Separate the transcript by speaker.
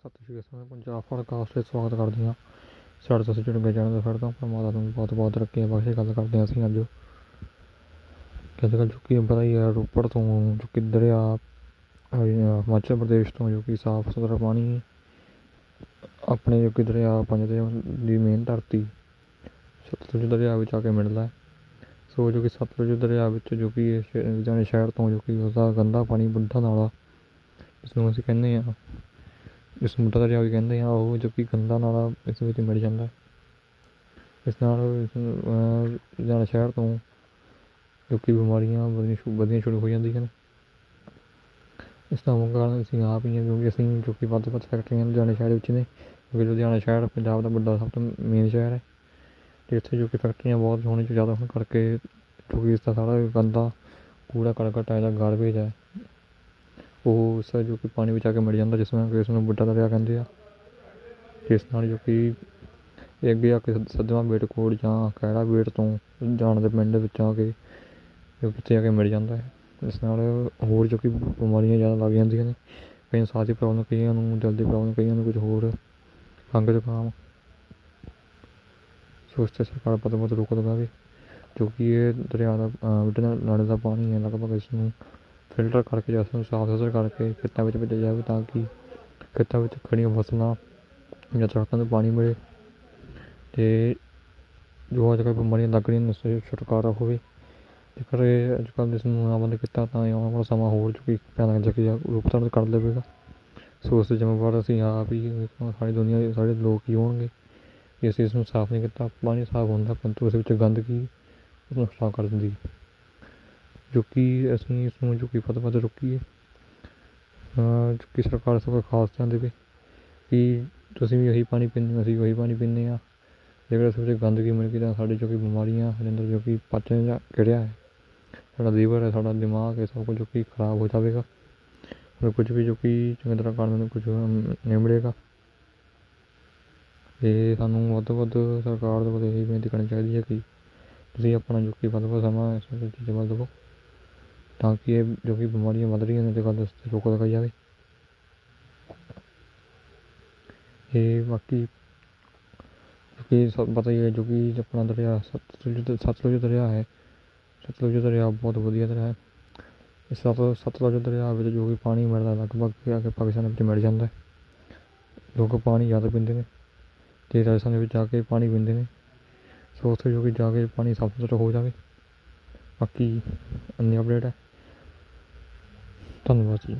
Speaker 1: ਸਤਿ ਸ਼੍ਰੀ ਅਕਾਲ ਪੰਜਾਬ ਪੋਡਕਾਸਟ ਵਿੱਚ ਸਵਾਗਤ ਕਰਦੇ ਹਾਂ। ਸਾਡੇ ਤੋਂ ਜੁੜ ਗਏ ਜਾਣ ਦਾ ਫਿਰ ਤਾਂ ਪਰਮਾਤਮਾ ਨੂੰ ਬਹੁਤ ਬਹੁਤ ਰੱਖੇ ਬਖਸ਼ੇ ਗੱਲ ਕਰਦੇ ਹਾਂ ਅਸੀਂ ਅੱਜ। ਕਿਹਦੇ ਜੋ ਕਿ ਪਤਾ ਹੀ ਹੈ ਰੋਪੜ ਤੋਂ ਜੋ ਕਿ ਦਰਿਆ ਅਹ ਹਿਮਾਚਲ ਪ੍ਰਦੇਸ਼ ਤੋਂ ਜੋ ਕਿ ਸਾਫ਼ ਸੁਥਰਾ ਪਾਣੀ ਆਪਣੇ ਜੋ ਕਿ ਦਰਿਆ, ਪੰਜ ਦੀ ਮੇਨ ਧਰਤੀ, ਸਤਲੁਜ ਦਰਿਆ ਵਿੱਚ ਆ ਕੇ ਮਿਲਦਾ ਹੈ। ਸੋ ਜੋ ਕਿ ਸਤਲੁਜ ਦਰਿਆ ਵਿੱਚ ਜੋ ਕਿ ਇਹ ਸ਼ਹਿਰ ਤੋਂ ਜੋ ਕਿ ਉਸਦਾ ਗੰਦਾ ਪਾਣੀ ਬੁੱਢਾ ਨਾਲਾ ਇਸ ਨੂੰ ਅਸੀਂ ਕਹਿੰਦੇ ਹਾਂ ਇਸ ਨੂੰ ਬੁੱਢਾ ਦਰਿਆ ਵੀ ਕਹਿੰਦੇ ਹਾਂ ਉਹ ਜੋ ਕਿ ਗੰਦਾ ਨਾਲਾ ਇਸ ਵਿੱਚ ਮਿਲ ਜਾਂਦਾ। ਹੈ ਇਸ ਨਾਲ ਇਸ ਨੂੰ, ਅਹ, ਲੁਧਿਆਣਾ ਸ਼ਹਿਰ ਤੋਂ ਜੋ ਕਿ ਬਿਮਾਰੀਆਂ ਵਧਣੀਆਂ ਸ਼ੁ ਵਧਣੀਆਂ ਸ਼ੁਰੂ ਹੋ ਜਾਂਦੀਆਂ ਨੇ। ਇਸ ਦਾ ਮੁੱਖ ਕਾਰਨ ਅਸੀਂ ਆਪ ਹੀ ਹਾਂ ਕਿਉਂਕਿ ਅਸੀਂ ਜੋ ਕਿ ਵੱਧ ਤੋਂ ਵੱਧ ਫੈਕਟਰੀਆਂ ਲੁਧਿਆਣੇ ਸ਼ਹਿਰ ਵਿੱਚ ਨੇ ਕਿਉਂਕਿ ਲੁਧਿਆਣਾ ਸ਼ਹਿਰ ਪੰਜਾਬ ਦਾ ਵੱਡਾ ਸਭ ਤੋਂ ਮੇਨ ਸ਼ਹਿਰ ਹੈ। ਅਤੇ ਇੱਥੇ ਜੋ ਕਿ ਫੈਕਟਰੀਆਂ ਬਹੁਤ ਹੋਣ ਤੋਂ ਜ਼ਿਆਦਾ ਹੋਣ ਕਰਕੇ ਜੋ ਕਿ ਇਸ ਦਾ ਸਾਰਾ ਗੰਦਾ ਕੂੜਾ ਕਰਕਟ ਹੈ ਜਾਂ ਗਾਰਬੇਜ ਹੈ ਉਹ ਉਸ ਜੋ ਕਿ ਪਾਣੀ ਵਿੱਚ ਆ ਕੇ ਮਿਲ ਜਾਂਦਾ ਜਿਸ ਨਾਲ ਕਿ ਇਸ ਨੂੰ ਬੁੱਢਾ ਦਰਿਆ ਕਹਿੰਦੇ ਆ। ਇਸ ਨਾਲ ਜੋ ਕਿ ਇਹ ਅੱਗੇ ਆ ਕੇ ਸੱਜ- ਸੱਜਵਾਂ ਬੇਟਕੋਟ ਜਾਂ ਖਹਿਰਾ ਬੇਟ ਤੋਂ ਜਾਣ ਦੇ ਪਿੰਡ ਵਿੱਚ ਆ ਕੇ ਜੋ ਕਿਤੇ ਆ ਕੇ ਮਿਲ ਜਾਂਦਾ ਹੈ। ਇਸ ਨਾਲ ਹੋਰ ਜੋ ਕਿ ਬਿਮਾਰੀਆਂ ਜ਼ਿਆਦਾ ਲੱਗ ਜਾਂਦੀਆਂ ਨੇ। ਕਈਆਂ ਸਾਹ ਦੀ ਪ੍ਰੋਬਲਮ ਕਈਆਂ ਨੂੰ ਦਿਲ ਦੀ ਪ੍ਰੋਬਲਮ ਕਈਆਂ ਨੂੰ ਕੁਝ ਹੋਰ ਖੰਘ ਜ਼ੁਕਾਮ। ਸੋ ਇਸ 'ਤੇ ਸਰਕਾਰ ਵੱਧ ਤੋਂ ਵੱਧ ਰੋਕ ਲਗਾਵੇ ਜੋ ਕਿ ਇਹ ਦਰਿਆ ਦਾ ਅਹ, ਬੁੱਢੇ ਨਾਲੇ ਦਾ ਪਾਣੀ ਹੈ ਲਗਭਗ ਇਸ ਨੂੰ ਫਿਲਟਰ ਕਰਕੇ ਜਾਂ ਉਸਨੂੰ ਸਾਫ਼ ਸੁਥਰਾ ਕਰਕੇ ਖੇਤਾਂ ਵਿੱਚ ਭੇਜਿਆ ਜਾਵੇ ਤਾਂ ਕਿ ਖੇਤਾਂ ਵਿੱਚ ਖੜੀਆਂ ਫਸਲਾਂ ਜਾਂ ਦਰੱਖਤਾਂ ਨੂੰ ਪਾਣੀ ਮਿਲੇ ਅਤੇ ਜੋ ਅੱਜ ਕੱਲ੍ਹ ਬਿਮਾਰੀਆਂ ਲੱਗ ਰਹੀਆਂ ਨੇ, ਉਸ ਤੋਂ ਛੁਟਕਾਰਾ ਹੋਵੇ। ਜੇਕਰ ਇਹ ਅੱਜ ਕੱਲ੍ਹ ਇਸ ਨੂੰ ਨਾ ਬੰਦ ਕੀਤਾ ਤਾਂ ਇਹ ਆਉਣ ਵਾਲਾ ਸਮਾਂ ਹੋਰ ਚੁੱਕੀ ਕਿ ਭਿਆਨਕ ਜਾ ਰੂਪ ਧਾਰਨ ਕਰ ਲਵੇਗਾ। ਸੋ ਉਸ ਦੇ ਜ਼ਿੰਮੇਵਾਰ ਅਸੀਂ ਆਪ ਹੀ ਸਾਰੀ ਦੁਨੀਆ ਸਾਰੇ ਲੋਕ ਹੀ ਹੋਣਗੇ ਕਿ ਅਸੀਂ ਇਸ ਨੂੰ ਸਾਫ਼ ਨਹੀਂ ਕੀਤਾ, ਪਾਣੀ ਸਾਫ਼ ਹੁੰਦਾ, ਪਰੰਤੂ ਇਸ ਵਿੱਚ ਗੰਦਗੀ ਉਸ ਨੂੰ ਖਰਾਬ ਕਰ ਦਿੰਦੀ। ਜੋ ਕਿ ਅਸੀਂ ਇਸ ਨੂੰ ਜੋ ਕਿ ਵੱਧ ਤੋਂ ਵੱਧ ਰੋਕੀਏ। ਜੋ ਕਿ ਸਰਕਾਰ ਇਸ ਵੱਲ ਖਾਸ ਧਿਆਨ ਦੇਵੇ ਕਿ ਤੁਸੀਂ ਵੀ ਉਹੀ ਪਾਣੀ ਪੀਂਦੇ ਹੋ, ਅਸੀਂ ਵੀ ਉਹੀ ਪਾਣੀ ਪੀਂਦੇ ਹਾਂ। ਜੇਕਰ ਇਸ ਵਿੱਚ ਗੰਦਗੀ ਮਿਲ ਗਈ ਤਾਂ ਸਾਡੇ ਜੋ ਕਿ ਬਿਮਾਰੀਆਂ ਸਾਡੇ ਅੰਦਰ ਜੋ ਕਿ ਪਾਚਨ ਜਾਂ ਕਿਰਿਆ ਹੈ, ਸਾਡਾ ਲੀਵਰ ਹੈ, ਸਾਡਾ ਦਿਮਾਗ ਹੈ, ਸਭ ਕੁਝ ਜੋ ਕਿ ਖਰਾਬ ਹੋ ਜਾਵੇਗਾ। ਔਰ ਕੁਝ ਵੀ ਜੋ ਕਿ ਚੰਗੀ ਤਰ੍ਹਾਂ ਕਰਨ ਨੂੰ ਕੁਝ ਨਹੀਂ ਮਿਲੇਗਾ। ਅਤੇ ਸਾਨੂੰ ਵੱਧ ਤੋਂ ਵੱਧ ਸਰਕਾਰ ਦੇ ਵੱਲੋਂ ਇਹੀ ਬੇਨਤੀ ਕਰਨੀ ਚਾਹੀਦੀ ਹੈ ਕਿ ਤੁਸੀਂ ਆਪਣਾ ਜੋ ਕਿ ਵੱਧ ਤੋਂ ਵੱਧ ਸਮਾਂ ਇਸ ਚੀਜ਼ਾਂ ਵੱਲ ਦੇਵੋ। ਤਾਂ ਕਿ ਇਹ ਜੋ ਕਿ ਬਿਮਾਰੀਆਂ ਵੱਧ ਰਹੀਆਂ ਨੇ ਤੇ ਗੱਲ ਇਸ 'ਤੇ ਰੋਕ ਲਗਾਈ ਜਾਵੇ ਇਹ ਬਾਕੀ ਜੋ ਕਿ ਸਭ ਪਤਾ ਹੀ ਹੈ ਜੋ ਕਿ ਆਪਣਾ ਦਰਿਆ ਸਤਲੁਜ ਸਤਲੁਜ ਦਰਿਆ ਹੈ ਸਤਲੁਜ ਦਰਿਆ ਬਹੁਤ ਵਧੀਆ ਦਰਿਆ ਹੈ ਇਸ ਸਤ ਸਤਲੁਜ ਦਰਿਆ ਵਿੱਚ ਜੋ ਕਿ ਪਾਣੀ ਮਿਲਦਾ ਲਗਭਗ ਆ ਕੇ ਪਾਕਿਸਤਾਨ ਵਿੱਚ ਮਿਲ ਜਾਂਦਾ ਹੈ ਲੋਕ ਪਾਣੀ ਜ਼ਿਆਦਾ ਪੀਂਦੇ ਨੇ ਅਤੇ ਰਾਜਸਥਾਨ ਦੇ ਵਿੱਚ ਜਾ ਕੇ ਪਾਣੀ ਪੀਂਦੇ ਨੇ ਸੋ ਉੱਥੇ ਜੋ ਕਿ ਜਾ ਕੇ ਪਾਣੀ ਸਾਫ਼ ਸੁਥਰਾ ਹੋ ਜਾਵੇ ਬਾਕੀ ਇੰਨੀ ਅਪਡੇਟ ਹੈ ਧੰਨਵਾਦ ਜੀ